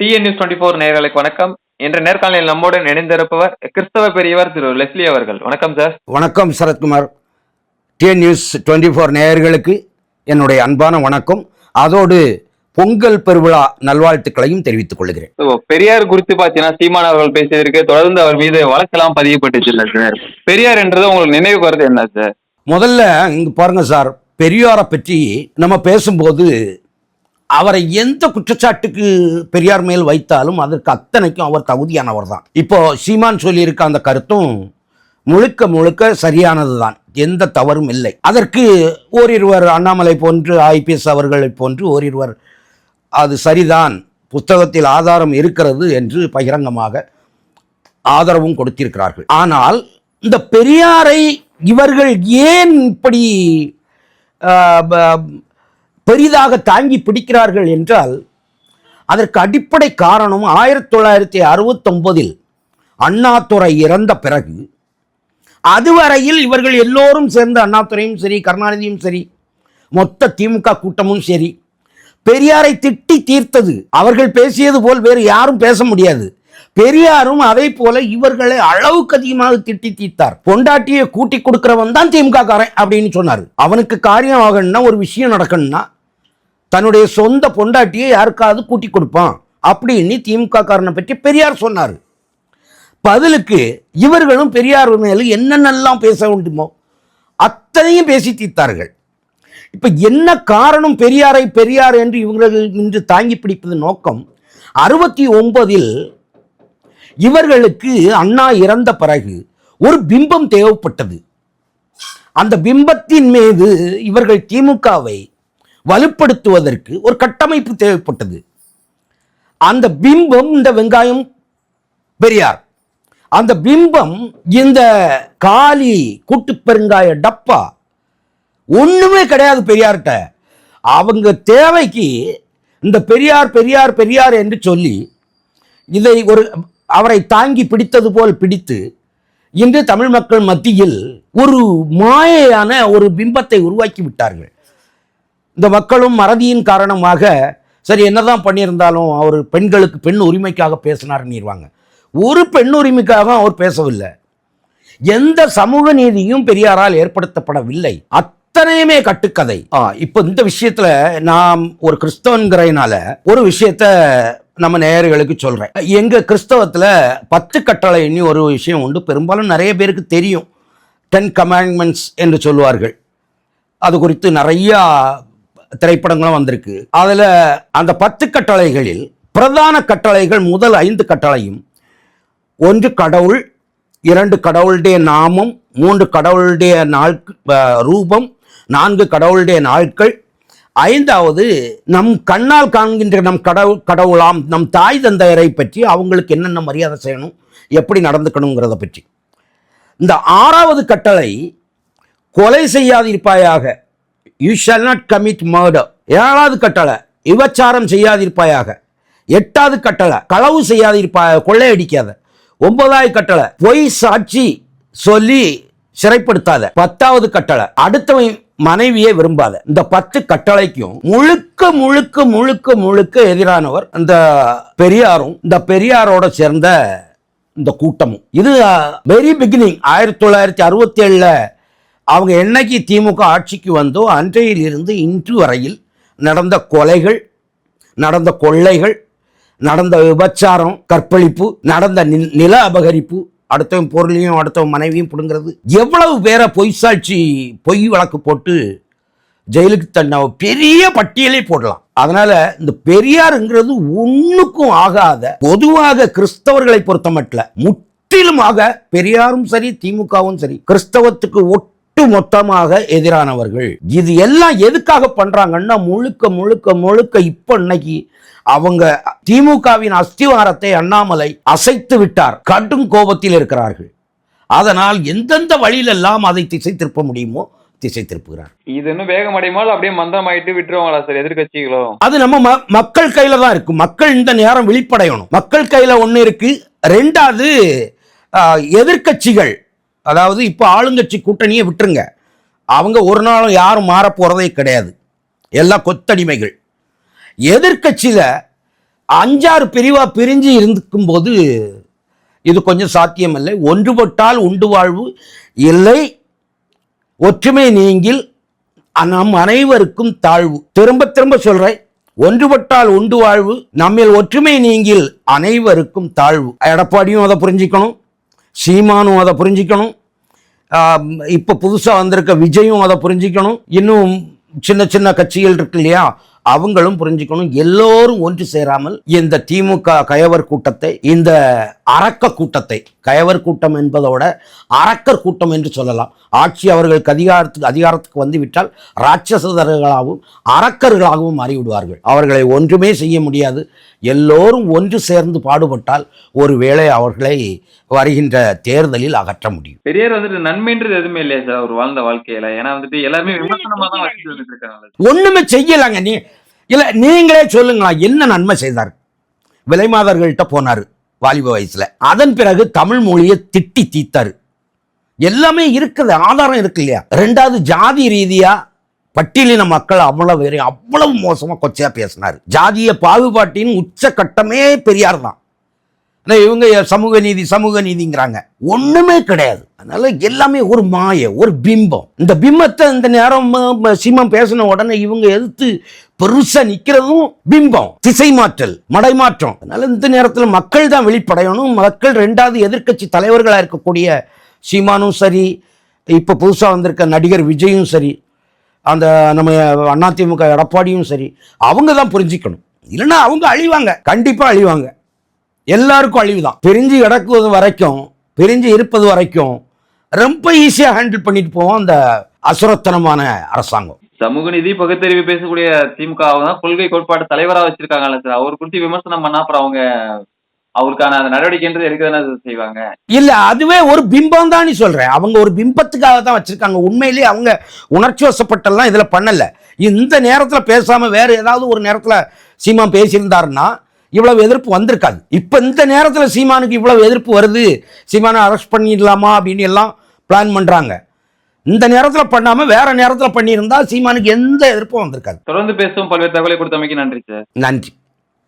TN news twenty four நேர்களுக்கு வணக்கம். இன்று நேர்காணலில் நம்முடன் இணைந்திருப்பவர் கிறிஸ்தவ பெரியவர் திரு லெஸ்லி அவர்கள். வணக்கம் சார். வணக்கம் Sarathkumar. TN news twenty four நேயர்களுக்கு என்னுடைய அன்பான வணக்கம். அதோடு பொங்கல் பெருவிழா நல்வாழ்த்துக்களையும் தெரிவித்துக் கொள்கிறேன். பெரியார் குறித்து பாத்தீங்கன்னா சீமான் அவர்கள் பேசியதற்கு தொடர்ந்து அவர் மீது வழக்கெல்லாம் பதியப்பட்டுச்சு சார். பெரியார் என்றது உங்களுக்கு நினைவு வருது என்ன சார்? முதல்ல இங்க பாருங்க சார். பெரியாரை பற்றி நம்ம பேசும்போது அவரை எந்த குற்றச்சாட்டுக்கு பெரியார் மேல் வைத்தாலும் அதற்கு அத்தனைக்கும் அவர் தகுதியானவர் தான். இப்போ சீமான் சொல்லியிருக்க அந்த கருத்தும் முழுக்க முழுக்க சரியானது தான் எந்த தவறும் இல்லை. அதற்கு ஓரிருவர் அண்ணாமலை போன்று ஐபிஎஸ் அவர்களை போன்று ஓரிருவர் அது சரிதான் புத்தகத்தில் ஆதாரம் இருக்கிறது என்று பகிரங்கமாக ஆதரவும் கொடுத்திருக்கிறார்கள். ஆனால் இந்த பெரியாரை இவர்கள் ஏன் இப்படி பெரிதாக தாங்கி பிடிக்கிறார்கள் என்றால் அதற்கு அடிப்படை காரணம் ஆயிரத்தி தொள்ளாயிரத்தி அறுபத்தொன்பதில் அண்ணாதுரை இறந்த பிறகு அதுவரையில் இவர்கள் எல்லோரும் சேர்ந்து அண்ணாதுரையும் சரி கருணாநிதியும் சரி மொத்த திமுக கூட்டமும் சரி பெரியாரை திட்டி தீர்த்தது அவர்கள் பேசியது போல் வேறு யாரும் பேச முடியாது. பெரியாரும் அதே போல இவர்களை அளவுக்கு அதிகமாக திட்டி தீர்த்தார். பொண்டாட்டியை கூட்டி கொடுக்கிறவன் தான் திமுக காரன் அப்படின்னு சொன்னார். அவனுக்கு காரியம் ஆகணும்னா ஒரு விஷயம் நடக்கணும்னா தன்னுடைய சொந்த பொண்டாட்டியை யாருக்காவது கூட்டி கொடுப்பான். அப்படின்னு திமுக காரனை பற்றி பெரியார் சொன்னார். பதிலுக்கு இவர்களும் பெரியார் மேலே என்னென்னலாம் பேச வேண்டுமோ அத்தனையும் பேசி தீர்த்தார்கள். இப்போ என்ன காரணம் பெரியாரை பெரியார் என்று இவர்கள் இன்று தாங்கி பிடிப்பது நோக்கம்? அறுபத்தி ஒன்பதில் இவர்களுக்கு அண்ணா இறந்த பிறகு ஒரு பிம்பம் தேவைப்பட்டது. அந்த பிம்பத்தின் மீது இவர்கள் திமுகவை வலுப்படுத்துவதற்கு ஒரு கட்டமைப்பு தேவைப்பட்டது. அந்த பிம்பம் இந்த வெங்காயம் பெரியார். அந்த பிம்பம் இந்த காலி கூட்டு பெருங்காய டப்பா ஒண்ணுமே கிடையாது பெரியார்கிட்ட. அவங்க தேவைக்கு இந்த பெரியார் பெரியார் பெரியார் என்று சொல்லி இதை ஒரு அவரை தாங்கி பிடித்தது போல் பிடித்து இன்று தமிழ் மக்கள் மத்தியில் ஒரு மாயையான ஒரு பிம்பத்தை உருவாக்கி விட்டார்கள். இந்த மக்களும் மறதியின் காரணமாக சரி என்னதான் பண்ணியிருந்தாலும் அவர் பெண்களுக்கு பெண் உரிமைக்காக பேசினார்னிருவாங்க ஒரு பெண் உரிமைக்காக அவர் பேசவில்லை. எந்த சமூக நீதியும் பெரியாரால் ஏற்படுத்தப்படவில்லை. அத்தனையுமே கட்டுக்கதை. ஆ, இப்போ இந்த விஷயத்துல நாம் ஒரு கிறிஸ்தவன்கிறதுனால ஒரு விஷயத்த நம்ம நேயர்களுக்கு சொல்றேன். எங்க கிறிஸ்தவத்தில் பத்து கட்டளைன்னு ஒரு விஷயம் உண்டு. பெரும்பாலும் நிறைய பேருக்கு தெரியும். டென் கமாண்ட்மெண்ட்ஸ் என்று சொல்லுவார்கள். அது குறித்து நிறையா திரைப்படங்களும் வந்திருக்கு. அதில் அந்த பத்து கட்டளைகளில் பிரதான கட்டளைகள் முதல் ஐந்து கட்டளையும் ஒன்று கடவுள் இரண்டு கடவுளுடைய நாமம் மூன்று கடவுளுடைய நாள் ரூபம் நான்கு கடவுளுடைய நாட்கள் ஐந்தாவது நம் கண்ணால் காண்கின்ற நம் கடவுள் கடவுளாம் நம் தாய் தந்தையரை பற்றி அவங்களுக்கு என்னென்ன மரியாதை செய்யணும் எப்படி நடந்துக்கணுங்கிறத பற்றி. இந்த ஆறாவது கட்டளை கொலை செய்யாதிருப்பாயாக you shall not commit murder ஏழாவது கட்டளை விபச்சாரம் செய்யாதிருப்பாயாக. எட்டாவது கட்டளை களவு செய்யாதிருப்பாயாக கொள்ளையடிக்காத. ஒன்பதாவது கட்டளை பொய் சாட்சி சொல்லி சிறைப்படுத்தாத. பத்தாவது கட்டளை அடுத்தவன் மனைவியை விரும்பாத. இந்த பத்து கட்டளைக்கும் முழுக்க முழுக்க முழுக்க முழுக்க எதிரானவர் இந்த பெரியாரும் இந்த பெரியாரோட சேர்ந்த இந்த கூட்டமும். இது uh, வெரி பிகினிங் ஆயிரத்தி தொள்ளாயிரத்தி அறுபத்தி ஏழில் அவங்க என்னைக்கு திமுக ஆட்சிக்கு வந்தோ அன்றையிலிருந்து இன்று வரையில் நடந்த கொலைகள் நடந்த கொள்ளைகள் நடந்த விபச்சாரம் கற்பழிப்பு நடந்த நில அபகரிப்பு அடுத்தவன் பொருளையும் அடுத்தவன் மனைவியும் பிடுங்கிறது எவ்வளவு பேரை பொய் சாட்சி பொய் வழக்கு போட்டு ஜெயிலுக்கு தண்ண பெரிய பட்டியலே போடலாம். அதனால இந்த பெரியாருங்கிறது ஒண்ணுக்கும் ஆகாத பொதுவாக கிறிஸ்தவர்களை பொறுத்த மட்டும் முற்றிலுமாக பெரியாரும் சரி திமுகவும் சரி கிறிஸ்தவத்துக்கு ஒட்டு மொத்தமாக எதிரானவர்கள். இது எல்லாம் எதுக்காக பண்றாங்கன்னா முழுக்க முழுக்க முழுக்க இப்ப இன்னைக்கு அவங்க திமுகவின் அஸ்திவாரத்தை அண்ணாமலை அசைத்து விட்டார். கடும் கோபத்தில் இருக்கிறார்கள். அதனால் எந்தெந்த வழியிலெல்லாம் அதை திசை திருப்ப முடியுமோ திசை திருப்புகிறார் இது இன்னும் வேகம் அடையுமால் அப்படியே மந்தமாயிட்டு விட்டுருவாங்களா சார் எதிர்கட்சிகளும் அது நம்ம மக்கள் கையில தான் இருக்கு. மக்கள் இந்த நேரம் விழிப்படையணும் மக்கள் கையில ஒண்ணு இருக்கு. ரெண்டாவது ஆஹ், எதிர்க்கட்சிகள் அதாவது இப்போ ஆளுங்கட்சி கூட்டணியை விட்டுருங்க. அவங்க ஒரு நாளும் யாரும் மாறப்போகிறதே கிடையாது. எல்லாம் கொத்தடிமைகள். எதிர்கட்சியில் அஞ்சாறு பிரிவாக பிரிஞ்சு இருந்துக்கும் போது இது கொஞ்சம் சாத்தியமில்லை. ஒன்றுபட்டால் உண்டு வாழ்வு இல்லை. ஒற்றுமை நீங்கில் நம் அனைவருக்கும் தாழ்வு. திரும்ப திரும்ப சொல்கிறேன் ஒன்றுபட்டால் உண்டு வாழ்வு நம்மில் ஒற்றுமை நீங்கில் அனைவருக்கும் தாழ்வு. எடப்பாடியும் அதை புரிஞ்சுக்கணும். சீமானும் அதை புரிஞ்சிக்கணும். இப்போ புதுசாக வந்திருக்க விஜயும் அதை புரிஞ்சிக்கணும். இன்னும் சின்ன சின்ன கட்சிகள் இருக்கு இல்லையா? அவங்களும் புரிஞ்சுக்கணும் எல்லோரும் ஒன்று சேராமல் இந்த திமுக கயவர் கூட்டத்தை இந்த அரக்க கூட்டத்தை கயவர் கூட்டம் என்பதோட அரக்கர் கூட்டம் என்று சொல்லலாம். ஆட்சி அவர்களுக்கு அதிகாரத்துக்கு அதிகாரத்துக்கு வந்து விட்டால் ராட்சசர்களாகவும் அரக்கர்களாகவும் மாறிவிடுவார்கள். அவர்களை ஒன்றுமே செய்ய முடியாது. எல்லோரும் ஒன்று சேர்ந்து பாடுபட்டால் ஒருவேளை அவர்களை வருகின்ற தேர்தலில் அகற்ற முடியும். பெரியார் வந்துட்டு நன்மைன்றது எதுவுமே இல்லையா சார் அவர் வாழ்ந்த வாழ்க்கையில. ஏன்னா வந்துட்டு எல்லாருமே விமர்சனமா தான் ஒண்ணுமே செய்யலாங்க. நீ இல்ல நீங்களே சொல்லுங்களா என்ன நன்மை செய்தார்? விலைமாதர்கள்ட்ட போனார் வாலிப வயசுல. அதன் பிறகு தமிழ் மொழியை திட்டி தீத்தாரு எல்லாமே இருக்குது ஆதாரம் இருக்கு இல்லையா? ரெண்டாவது ஜாதி ரீதியா பட்டியலின மக்கள் அவ்வளவு அவ்வளவு மோசமா கொச்சையா பேசினார். ஜாதிய பாகுபாட்டின் உச்சக்கட்டமே பெரியார் தான் ஆனால் இவங்க சமூக நீதி சமூக நீதிங்கிறாங்க. ஒன்றுமே கிடையாது. அதனால எல்லாமே ஒரு மாய ஒரு பிம்பம். இந்த பிம்பத்தை இந்த நேரம் சீமம் பேசின உடனே இவங்க எதிர்த்து பெருசா நிக்கிறதும் பிம்பம் திசை மாற்றல் மடைமாற்றம் அதனால இந்த நேரத்தில் மக்கள் தான் வெளிப்படையணும். மக்கள் ரெண்டாவது எதிர்க்கட்சி தலைவர்களாக இருக்கக்கூடிய சீமானும் சரி இப்போ புதுசாக வந்திருக்க நடிகர் விஜயும் சரி அந்த நம்ம அதிமுக எடப்பாடியும் சரி அவங்க தான் புரிஞ்சுக்கணும். இல்லைன்னா அவங்க அழிவாங்க. கண்டிப்பாக அழிவாங்க. எல்லாருக்கும் அழிவு தான் பிரிஞ்சு கிடக்குவது வரைக்கும் பிரிஞ்சு இருப்பது வரைக்கும் ரொம்ப ஈஸியாக ஹேண்டில் பண்ணிட்டு போவோம் அந்த அசுரத்தனமான அரசாங்கம். சமூக நீதி பகுத்தறிவு பேசக்கூடிய திமுக தான் கொள்கை கோட்பாடு தலைவரா வச்சிருக்காங்கல்ல சார். அவர் குறித்து விமர்சனம் பண்ணா அப்புறம் அவங்க அவருக்கான அந்த நடவடிக்கைன்றது எடுக்க செய்வாங்க? இல்ல அதுவே ஒரு பிம்பம் தான் சொல்றேன் அவங்க ஒரு பிம்பத்துக்காக தான் வச்சிருக்காங்க. உண்மையிலேயே அவங்க உணர்ச்சி வசப்பட்டெல்லாம் இதுல பண்ணல. இந்த நேரத்துல பேசாம வேற ஏதாவது ஒரு நேரத்துல சீமான் பேசியிருந்தாருன்னா இவ்வளவு எதிர்ப்பு வந்திருக்காது. இப்ப இந்த நேரத்துல சீமானுக்கு இவ்வளவு எதிர்ப்பு வருது? சீமானை அரெஸ்ட் பண்ணிடலாமா அப்படின்னு எல்லாம் பிளான் பண்றாங்க. இந்த நேரத்துல பண்ணாம வேற நேரத்துல பண்ணியிருந்தா சீமானுக்கு எந்த எதிர்ப்பும் வந்திருக்காது. தொடர்ந்து பேசும் பல்வேறு தகவலை கொடுத்தமைக்கு நன்றி சார். நன்றி.